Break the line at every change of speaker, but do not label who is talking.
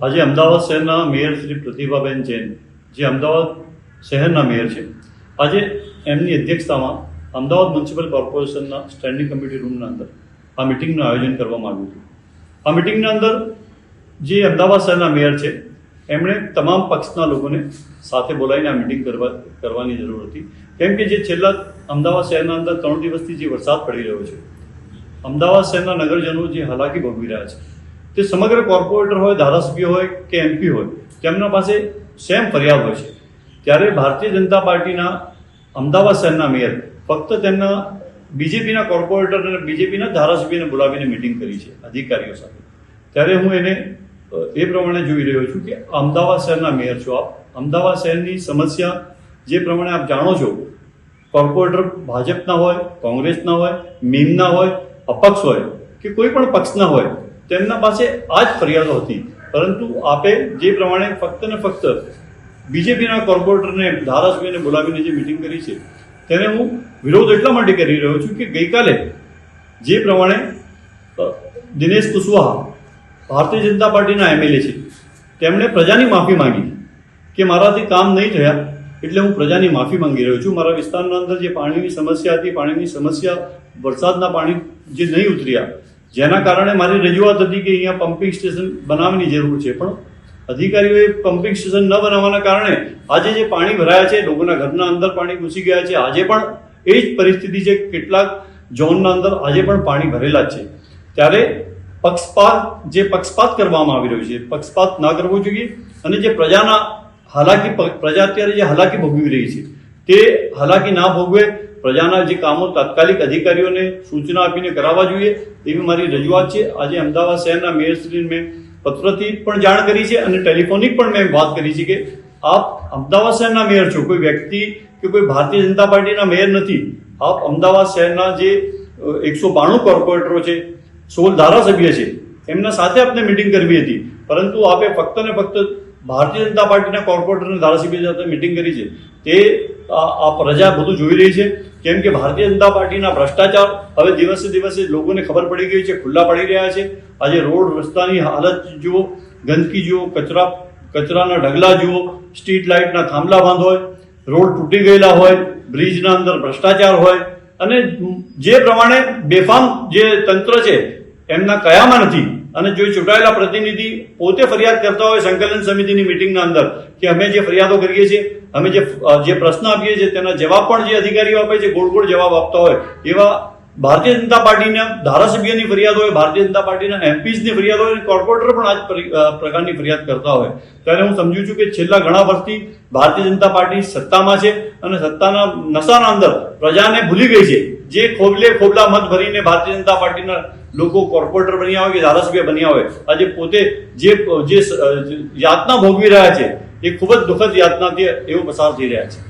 આજે અમદાવાદ શહેરના મેયર શ્રી પ્રતિભાબેન જૈન, જે અમદાવાદ શહેરના મેયર છે. આજે એમની અધ્યક્ષતામાં અમદાવાદ મ્યુનિસિપલ કોર્પોરેશનના સ્ટેન્ડિંગ કમિટી રૂમના અંદર આ મિટિંગનું આયોજન કરવામાં આવ્યું હતું. આ મિટિંગના અંદર જે અમદાવાદ શહેરના મેયર છે, એમણે તમામ પક્ષના લોકોને સાથે બોલાવીને આ મિટિંગ કરવા, કરવાની જરૂર હતી. કેમ કે જે છેલ્લા અમદાવાદ શહેરના અંદર ત્રણ દિવસથી જે વરસાદ પડી રહ્યો છે, અમદાવાદ શહેરના નગરજનો જે હાલાકી ભોગવી રહ્યા છે તે સમગ્ર કોર્પોરેટર હોય, ધારાસભ્ય હોય કે એમપી હોય, તેમના પાસે સેમ ફરિયાદ હોય છે. ત્યારે ભારતીય જનતા પાર્ટીના અમદાવાદ શહેરના મેયર ફક્ત તેમના બીજેપીના કોર્પોરેટર અને બીજેપીના ધારાસભ્યને બોલાવીને મિટિંગ કરી છે, અધિકારીઓ સાથે. ત્યારે હું એને એ પ્રમાણે જોઈ રહ્યો છું કે અમદાવાદ શહેરના મેયર છો આપ. અમદાવાદ શહેરની સમસ્યા જે પ્રમાણે આપ જાણો છો, કોર્પોરેટર ભાજપના હોય, કોંગ્રેસના હોય, મીમના હોય, અપક્ષ હોય કે કોઈ પણ પક્ષના હોય તેમના પાસે આ જ ફરિયાદો હતી. પરંતુ આપે જે પ્રમાણે ફક્ત ને ફક્ત બીજેપીના કોર્પોરેટરને ધારાસભ્યને બોલાવીને જે મિટિંગ કરી છે, તેને હું વિરોધ એટલા માટે કરી રહ્યો છું કે ગઈકાલે જે પ્રમાણે દિનેશ કુશવાહા ભારતીય જનતા પાર્ટીના એમએલએ છે, તેમણે પ્રજાની માફી માંગી કે મારાથી કામ નહીં થયા એટલે હું પ્રજાની માફી માંગી રહ્યો છું. મારા વિસ્તારના અંદર જે પાણીની સમસ્યા હતી, પાણીની સમસ્યા, વરસાદના પાણી જે નહીં ઉતર્યા જેના કારણે મારી રજૂઆત હતી કે અહીંયા પમ્પિંગ સ્ટેશન બનાવવાની જરૂર છે. પણ અધિકારીઓએ પમ્પિંગ સ્ટેશન ન બનાવવાના કારણે આજે જે પાણી ભરાયા છે લોકોના ઘરના અંદર પાણી ઘૂસી ગયા છે, આજે પણ એ જ પરિસ્થિતિ છે. કેટલાક ઝોનના અંદર આજે પણ પાણી ભરેલા છે. ત્યારે પક્ષપાત, જે પક્ષપાત કરવામાં આવી રહ્યો છે, પક્ષપાત ના કરવો જોઈએ અને જે પ્રજાના હાલાકી, પ્રજા અત્યારે જે હાલાકી ભોગવી રહી છે, તે હાલાકી ના ભોગવે પ્રજાના જે કામો તાત્કાલિક અધિકારીઓને સૂચના આપીને કરાવવા જોઈએ તેવી મારી રજૂઆત છે. આજે અમદાવાદ શહેરના મેયરશ્રીને મેં પત્રથી પણ જાણ કરી છે અને ટેલિફોનિક પણ મેં વાત કરી છે કે આપ અમદાવાદ શહેરના મેયર છો. કોઈ વ્યક્તિ કે કોઈ ભારતીય જનતા પાર્ટીના મેયર નથી. આપ અમદાવાદ શહેરના જે એકસો બાણું કોર્પોરેટરો છે, સોળ ધારાસભ્ય છે, એમના સાથે આપણે મિટિંગ કરવી હતી. પરંતુ આપે ફક્ત ને ફક્ત ભારતીય જનતા પાર્ટીના કોર્પોરેટરના ધારાસભ્ય સાથે મિટિંગ કરી છે. તે આ પ્રજા બધું જોઈ રહી છે. કેમ કે ભારતીય જનતા પાર્ટીના ભ્રષ્ટાચાર હવે દિવસે દિવસે લોકોને ખબર પડી ગઈ છે, ખુલ્લા પડી રહ્યા છે. આજે રોડ રસ્તાની હાલત જુઓ, ગંદકી જુઓ, કચરા, કચરાના ઢગલા જુઓ, સ્ટ્રીટ લાઇટના થાંભલા બંધ હોય, રોડ તૂટી ગયેલા હોય, બ્રિજના અંદર ભ્રષ્ટાચાર હોય. અને જે પ્રમાણે બેફામ જે તંત્ર છે, એમના કયામાં નથી. અને જો ચૂંટાયેલા પ્રતિનિધિ પોતે ફરિયાદ કરતા હોય સંકલન સમિતિની મિટિંગના અંદર કે અમે જે ફરિયાદો કરીએ છીએ, અમે જે જે પ્રશ્ન આપીએ છીએ, તેના જવાબ પણ જે અધિકારીઓ આપે છે, ગોળ ગોળ જવાબ આપતા હોય, એવા ભારતીય જનતા પાર્ટીના ધારાસભ્યની ફરિયાદ હોય, ભારતીય જનતા પાર્ટીના એમપીસની ફરિયાદ હોય કોર્પોરેટર પણ આ પ્રકારની ફરિયાદ કરતા હોય. ત્યારે હું સમજુ છું કે છેલ્લા ઘણા વર્ષથી ભારતીય જનતા પાર્ટી સત્તામાં છે અને સત્તાના નશાના અંદર પ્રજાને ભૂલી ગઈ છે. જે ખોબલે ખોબલા મત ભરીને ભારતીય જનતા પાર્ટીના લોકો કોર્પોરેટર બન્યા હોય કે ધારાસભ્ય બન્યા હોય, આજે પોતે જે જે યાતના ભોગવી રહ્યા છે, એ ખૂબ જ દુઃખદ યાતનાથી એવો પસાર થઈ રહ્યા છે.